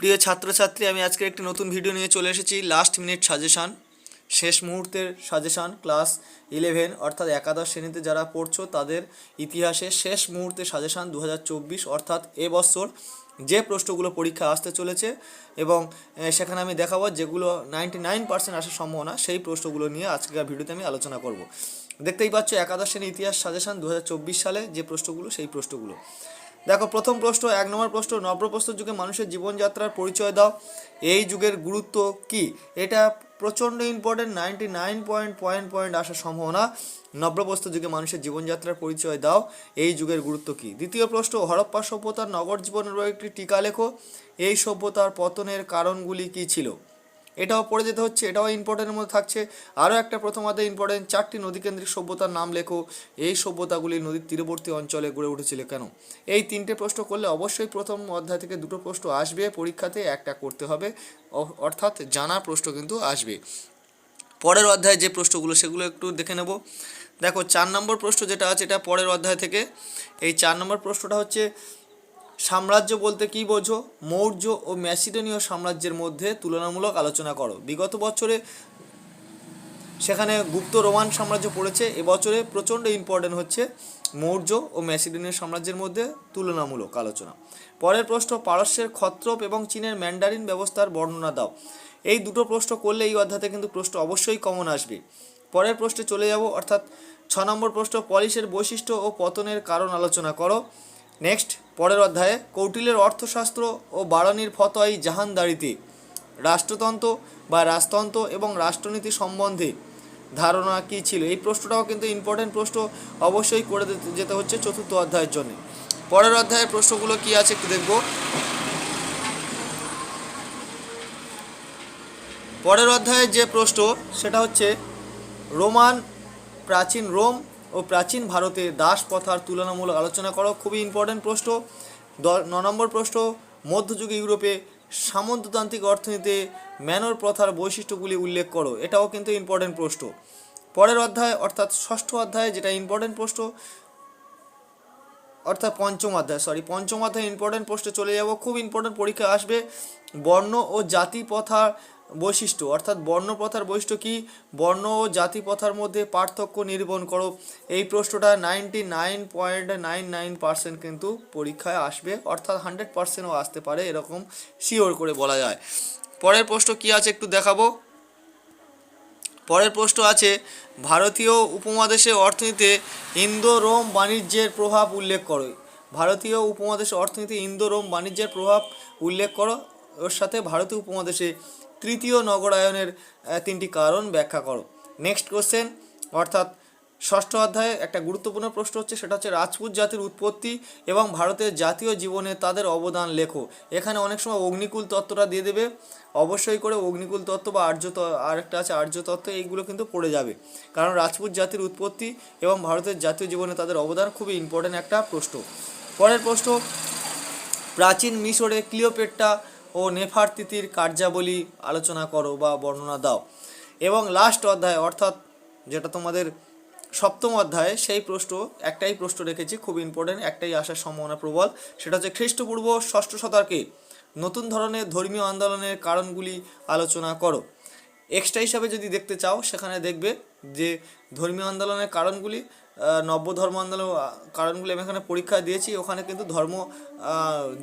প্রিয় ছাত্রছাত্রী, আমি আজকে একটি নতুন ভিডিও নিয়ে চলে এসেছি। লাস্ট মিনিট সাজেশান শেষ মুহূর্তের সাজেশান ক্লাস ইলেভেন অর্থাৎ একাদশ শ্রেণীতে যারা পড়ছো, তাদের ইতিহাসে শেষ মুহূর্তে সাজেশান দু হাজার চব্বিশ, অর্থাৎ এবছর যে প্রশ্নগুলো পরীক্ষা আসতে চলেছে এবং সেখানে আমি দেখাবো যেগুলো নাইনটি নাইন পার্সেন্ট আসার সম্ভাবনা, সেই প্রশ্নগুলো নিয়ে আজকের ভিডিওতে আমি আলোচনা করব। দেখতেই পাচ্ছ, একাদশ শ্রেণি ইতিহাস সাজেশান দু হাজার চব্বিশ সালে যে প্রশ্নগুলো, সেই প্রশ্নগুলো। দেখো, প্রথম প্রশ্ন, এক নম্বর প্রশ্ন নব্যপ্রস্তর যুগে মানুষের জীবনযাত্রার পরিচয় দাও। এই যুগের গুরুত্ব কি? এটা প্রচণ্ড important ninety nine point point point আসার সম্ভাবনা। নব্যপ্রস্তর যুগে মানুষের জীবনযাত্রার পরিচয় দাও। এই যুগের গুরুত্ব কি? দ্বিতীয় প্রশ্ন, হরপ্পা সভ্যতার নগর জীবনের একটি টিকা লেখো। এই সভ্যতার পতনের কারণগুলি কি ছিল? এটাও পড়ে যেতে হচ্ছে, এটাও ইম্পর্টেন্টের মধ্যে থাকছে। আরও একটা প্রথম অধ্যায় ইম্পর্টেন্ট চারটি নদীকেন্দ্রিক সভ্যতার নাম লেখো। এই সভ্যতাগুলি নদীর তীরবর্তী অঞ্চলে গড়ে উঠেছিল কেন? এই তিনটে প্রশ্ন করলে অবশ্যই প্রথম অধ্যায় থেকে দুটো প্রশ্ন আসবে, পরীক্ষাতে একটা করতে হবে। অর্থাৎ জানা প্রশ্ন কিন্তু আসবে। পরের অধ্যায়ে যে প্রশ্নগুলো, সেগুলো একটু দেখে নেব। দেখো, চার নম্বর প্রশ্ন যেটা আছে, এটা পরের অধ্যায় থেকে। এই চার নম্বর প্রশ্নটা হচ্ছে সাম্রাজ্য বলতে কি বোঝো? মৌর্য ও ম্যাসিডোনীয় সাম্রাজ্যের মধ্যে তুলনামূলক আলোচনা করো। বিগত বছরে সেখানে গুপ্ত রোমান সাম্রাজ্য পড়েছে এবছরে প্রচণ্ড ইম্পর্টেন্ট হচ্ছে মৌর্য ও ম্যাসিডোনীয় সাম্রাজ্যের মধ্যে তুলনামূলক আলোচনা। পরের প্রশ্ন, পারস্যের ক্ষত্রপ এবং চীনের ম্যান্ডারিন ব্যবস্থার বর্ণনা দাও। এই দুটো প্রশ্ন করলে এই অধ্যায়তে কিন্তু প্রশ্ন অবশ্যই কমন আসবে। পরের প্রশ্নে চলে যাব, অর্থাৎ ছ নম্বর প্রশ্ন, পলিশের বৈশিষ্ট্য ও পতনের কারণ আলোচনা করো। নেক্সট, পরের অধ্যায়ে, কৌটিলের অর্থশাস্ত্র ও বারানির ফতোয়াই জাহানদারিতে রাষ্ট্রতন্ত্র বা রাজতন্ত্র এবং রাষ্ট্রনীতি সম্বন্ধে ধারণা কী ছিল? এই প্রশ্নটাও কিন্তু ইম্পর্টেন্ট প্রশ্ন অবশ্যই করে যেতে হচ্ছে চতুর্থ অধ্যায়ের জন্য। পরের অধ্যায়ের প্রশ্নগুলো কি আছে একটু দেখব। পরের অধ্যায়ের যে প্রশ্ন, সেটা হচ্ছে, রোমান প্রাচীন রোম ও প্রাচীন ভারতে দাস প্রথার তুলনামূলক আলোচনা করো খুবই ইম্পর্টেন্ট প্রশ্ন। ন নম্বর প্রশ্ন মধ্যযুগে ইউরোপে সামন্ততান্ত্রিক অর্থনীতিতে ম্যানর প্রথার বৈশিষ্ট্যগুলি উল্লেখ করো, এটাও কিন্তু ইম্পর্টেন্ট প্রশ্ন। পরের অধ্যায়, অর্থাৎ ষষ্ঠ অধ্যায়ে, যেটা ইম্পর্টেন্ট প্রশ্ন, অর্থাৎ পঞ্চম অধ্যায় সরি পঞ্চম অধ্যায় ইম্পর্টেন্ট পোস্টে চলে যাব, খুব ইম্পর্টেন্ট পরীক্ষা আসবে। বর্ণ ও জাতি প্রথার বৈশিষ্ট্য, অর্থাৎ বর্ণ প্রথার বৈশিষ্ট্য কি? বর্ণ ও জাতি প্রথার মধ্যে পার্থক্য নিরূপণ করো। এই প্রশ্নটা ninety nine point nine nine percent কিন্তু পরীক্ষায় আসবে, অর্থাৎ হান্ড্রেড পার্সেন্টও আসতে পারে, এরকম শিওর করে বলা যায়। পরের প্রশ্ন কি আছে একটু দেখাবো? পরের প্রশ্ন আছে, ভারতীয় উপমহাদেশে অর্থনীতিতে ইন্দো রোম বাণিজ্যের প্রভাব উল্লেখ করো। ভারতীয় উপমহাদেশে অর্থনীতি ইন্দো রোম বাণিজ্যের প্রভাব উল্লেখ করো, ওর সাথে ভারতীয় উপমহাদেশে তৃতীয় নগরায়নের তিনটি কারণ ব্যাখ্যা করো। নেক্সট কোশ্চেন অর্থাৎ ষষ্ঠ অধ্যায়ে একটা গুরুত্বপূর্ণ প্রশ্ন হচ্ছে, সেটা হচ্ছে রাজপুত জাতির উৎপত্তি এবং ভারতের জাতীয় জীবনে তাদের অবদান লেখো। এখানে অনেক সময় অগ্নিকুল তত্ত্বটা দিয়ে দেবে। অবশ্যই করে অগ্নিকুল তত্ত্ব বা আর্য আরেকটা আছে, আর্য তত্ত্ব, এইগুলো কিন্তু পড়ে যাবে। কারণ রাজপুত জাতির উৎপত্তি এবং ভারতের জাতীয় জীবনে তাদের অবদান খুবই ইম্পর্ট্যান্ট একটা প্রশ্ন। পরের প্রশ্ন, প্রাচীন মিশরে ক্লিওপেট্রা ও নেফারতিতির কার্যাবলী আলোচনা করো বা বর্ণনা দাও। এবং লাস্ট অধ্যায়, অর্থাৎ যেটা তোমাদের সপ্তম অধ্যায়ে, সেই প্রশ্ন, একটাই প্রশ্ন রেখেছি, খুব ইম্পর্টেন্ট একটাই আসার সম্ভাবনা প্রবল, সেটা হচ্ছে খ্রিস্টপূর্ব ষষ্ঠ শতাব্দীকে নতুন ধরনের ধর্মীয় আন্দোলনের কারণগুলি আলোচনা করো। এক্সট্রা হিসাবে যদি দেখতে চাও, সেখানে দেখবে যে ধর্মীয় আন্দোলনের কারণগুলি নব্য ধর্ম আন্দোলন কারণগুলো আমি এখানে পরীক্ষা দিয়েছি। ওখানে কিন্তু ধর্ম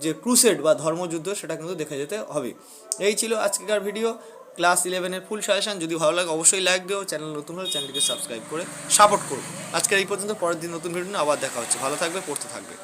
যে ক্রুসেড বা ধর্মযুদ্ধ সেটা কিন্তু দেখে যেতে হবে। এই ছিল আজকেকার ভিডিও ক্লাস ইলেভেনের ফুল সাজেশন যদি ভালো লাগে অবশ্যই লাইক দিও। চ্যানেল নতুন হলে চ্যানেলটিকে সাবস্ক্রাইব করে সাপোর্ট করো। আজকের এই পর্যন্ত, পরের দিন নতুন ভিডিও আবার দেখা হচ্ছে। ভালো থাকবে, পড়তে থাকবে।